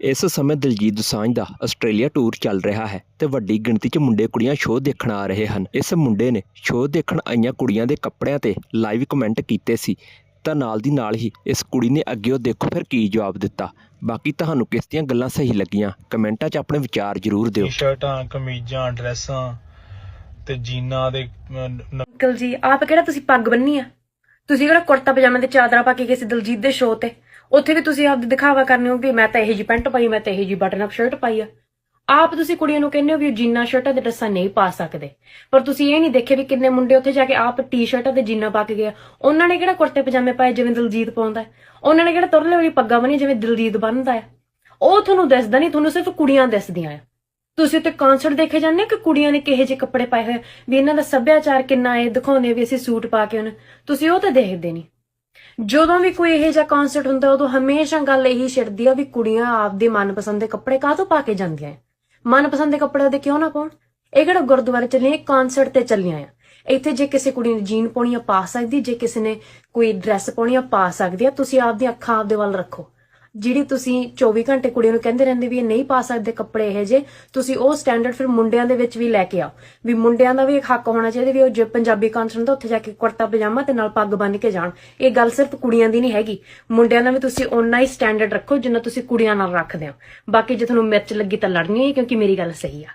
ਇਸ ਸਮੇਂ ਦਿਲਜੀਤ ਦੋਸਾਂਝ ਦਾ ਆਸਟ੍ਰੇਲੀਆ ਟੂਰ ਚੱਲ ਰਿਹਾ ਹੈ ਤੇ ਵੱਡੀ ਗਿਣਤੀ 'ਚ ਮੁੰਡੇ ਕੁੜੀਆਂ ਸ਼ੋਅ ਦੇਖਣ ਆ ਰਹੇ ਹਨ। ਇਸ ਮੁੰਡੇ ਨੇ ਸ਼ੋਅ ਦੇਖਣ ਆਈਆਂ ਕੁੜੀਆਂ ਦੇ ਕੱਪੜਿਆਂ ਤੇ ਲਾਈਵ ਕਮੈਂਟ ਕੀਤੇ ਸੀ। ਤਾਂ ਨਾਲ ਦੀ ਨਾਲ ਹੀ ਇਸ ਕੁੜੀ ਨੇ ਅੱਗੇ ਉਹ ਦੇਖੋ ਫਿਰ ਕੀ ਜਵਾਬ ਦਿੱਤਾ। ਬਾਕੀ ਤੁਹਾਨੂੰ ਕਿਸ ਦੀਆਂ ਗੱਲਾਂ ਸਹੀ ਲੱਗੀਆਂ ਕਮੈਂਟਾਂ 'ਚ ਆਪਣੇ ਵਿਚਾਰ ਜ਼ਰੂਰ ਦਿਓ। ਟੀ-ਸ਼ਰਟਾਂ ਕਮੀਜ਼ਾਂ ਡਰੈਸਾਂ ਤੇ ਜੀਨਾਂ ਦੇ ਅੰਕਲ ਜੀ ਆਪ ਕਿਹੜਾ ਤੁਸੀਂ ਪੱਗ ਬੰਨੀ ਆ? ਤੁਸੀਂ ਕਿਹੜਾ ਕੁੜਤਾ ਪਜਾਮਾ ਤੇ ਚਾਦਰਾ ਪਾ ਕੇ ਗਏ ਸੀ ਦਲਜੀਤ ਦੇ ਸ਼ੋਅ ਤੇ? ਉੱਥੇ ਵੀ ਤੁਸੀਂ ਆਪਦੀ ਦਿਖਾਵਾ ਕਰਨੇ ਹੋ ਵੀ ਮੈਂ ਤਾਂ ਇਹੋ ਜੀ ਪੈਂਟ ਪਾਈ, ਮੈਂ ਤਾਂ ਇਹੋ ਜੀ ਬਟਨ ਅਪ ਸ਼ਰਟ ਪਾਈ ਆ। ਆਪ ਤੁਸੀਂ ਕੁੜੀਆਂ ਨੂੰ ਕਹਿੰਦੇ ਹੋ ਵੀ ਉਹ ਜੀਨਾਂ ਸ਼ਰਟਾਂ ਤੇ ਡਰੈਸਾਂ ਨਹੀਂ ਪਾ ਸਕਦੇ। ਪਰ ਤੁਸੀਂ ਇਹ ਨਹੀਂ ਦੇਖੇ ਵੀ ਕਿੰਨੇ ਮੁੰਡੇ ਉੱਥੇ ਜਾ ਕੇ ਆਪ ਟੀ-ਸ਼ਰਟਾਂ ਤੇ ਜੀਨਾਂ ਪਾ ਕੇ ਗਏ ਆ। ਉਹਨਾਂ ਨੇ ਕਿਹੜਾ ਕੁੜਤੇ ਪਜਾਮੇ ਪਾਏ ਜਿਵੇਂ ਦਲਜੀਤ ਪਾਉਂਦਾ ਉਹਨਾਂ ਨੇ ਕਿਹੜਾ ਤੁਰਲੇ ਵਾਲੀ ਪੱਗਾਂ ਬੰਨੀ ਜਿਵੇਂ ਦਲਜੀਤ ਬੰਨਦਾ ਹੈ? ਉਹ ਤੁਹਾਨੂੰ ਦੱਸਦਾ ਨਹੀਂ, ਤੁਹਾਨੂੰ ਸਿਰਫ ਕੁੜੀਆਂ ਦੱਸਦੀਆਂ ਆ। ਤੁਸੀਂ ਤੇ ਕਨਸਰਟ ਦੇਖੇ ਜਾਂਦੇ ਕਿ ਕੁੜੀਆਂ ਨੇ ਕਿਹੋ ਜਿਹੇ ਕੱਪੜੇ ਪਾਏ ਹੋਏ ਵੀ ਇਹਨਾਂ ਦਾ ਸੱਭਿਆਚਾਰ ਕਿੰਨਾ ਹੈ ਦਿਖਾਉਂਦੇ ਵੀ ਅਸੀਂ ਸੂਟ ਪਾ ਕੇ ਉਹਨਾਂ ਤੁਸੀਂ ਉਹ ਤਾਂ ਦੇਖਦੇ ਨਹੀਂ। ਜਦੋਂ ਵੀ ਕੋਈ ਇਹੋ ਜਿਹਾ ਕਨਸਰਟ ਹੁੰਦਾ, ਉਦੋਂ ਹਮੇਸ਼ਾ ਗੱਲ ਇਹੀ ਛਿੜਦੀ ਆ ਵੀ ਕੁੜੀਆਂ ਆਪਦੇ ਮਨਪਸੰਦ ਦੇ ਕੱਪੜੇ ਕਾਹਤੋਂ ਪਾ ਕੇ ਜਾਂਦੀਆਂ ਆ ਮਨਪਸੰਦ ਦੇ ਕੱਪੜੇ ਉਹਦੇ ਕਿਉਂ ਨਾ ਪਾਉਣ? ਇਹ ਕਿਹੜਾ ਗੁਰਦੁਆਰੇ ਚੱਲੀਆਂ ਕਨਸਰਟ ਤੇ ਚੱਲੀਆਂ ਆ। ਇੱਥੇ ਜੇ ਕਿਸੇ ਕੁੜੀ ਨੇ ਜੀਨ ਪਾਉਣੀ ਆ, ਪਾ ਸਕਦੀ, ਜੇ ਕਿਸੇ ਨੇ ਕੋਈ ਡਰੈਸ ਪਾਉਣੀ ਆ, ਪਾ ਸਕਦੀ ਆ। ਤੁਸੀਂ ਆਪਦੀਆਂ ਅੱਖਾਂ ਆਪਦੇ ਵੱਲ ਰੱਖੋ। ਜਿਹੜੀ ਤੁਸੀਂ 24 ਘੰਟੇ ਕੁੜੀਆਂ ਨੂੰ ਕਹਿੰਦੇ ਰਹਿੰਦੇ ਵੀ ਇਹ ਨਹੀਂ ਪਾ ਸਕਦੇ ਕੱਪੜੇ ਇਹ ਜੇ ਤੁਸੀਂ ਉਹ ਸਟੈਂਡਰਡ ਫਿਰ ਮੁੰਡਿਆਂ ਦੇ ਵਿੱਚ ਵੀ ਲੈ ਕੇ ਆਓ। ਵੀ ਮੁੰਡਿਆਂ ਦਾ ਵੀ ਇੱਕ ਹੱਕ ਹੋਣਾ ਚਾਹੀਦਾ ਵੀ ਉਹ ਜੇ ਪੰਜਾਬੀ ਕਨਸਰਟ ਦਾ ਉੱਥੇ ਜਾ ਕੇ ਕੁੜਤਾ ਪਜਾਮਾ ਤੇ ਨਾਲ ਪੱਗ ਬੰਨ ਕੇ ਜਾਣ। ਇਹ ਗੱਲ ਸਿਰਫ ਕੁੜੀਆਂ ਦੀ ਨਹੀਂ ਹੈਗੀ। ਮੁੰਡਿਆਂ ਦਾ ਵੀ ਤੁਸੀਂ ਓਨਾ ਹੀ ਸਟੈਂਡਰਡ ਰੱਖੋ ਜਿੰਨਾ ਤੁਸੀਂ ਕੁੜੀਆਂ ਨਾਲ ਰੱਖਦੇ ਹੋ। ਬਾਕੀ ਜੇ ਤੁਹਾਨੂੰ ਮਿਰਚ ਲੱਗੀ ਤਾਂ ਲੜਨੀ ਹੈ, ਕਿਉਂਕਿ ਮੇਰੀ ਗੱਲ ਸਹੀ ਆ।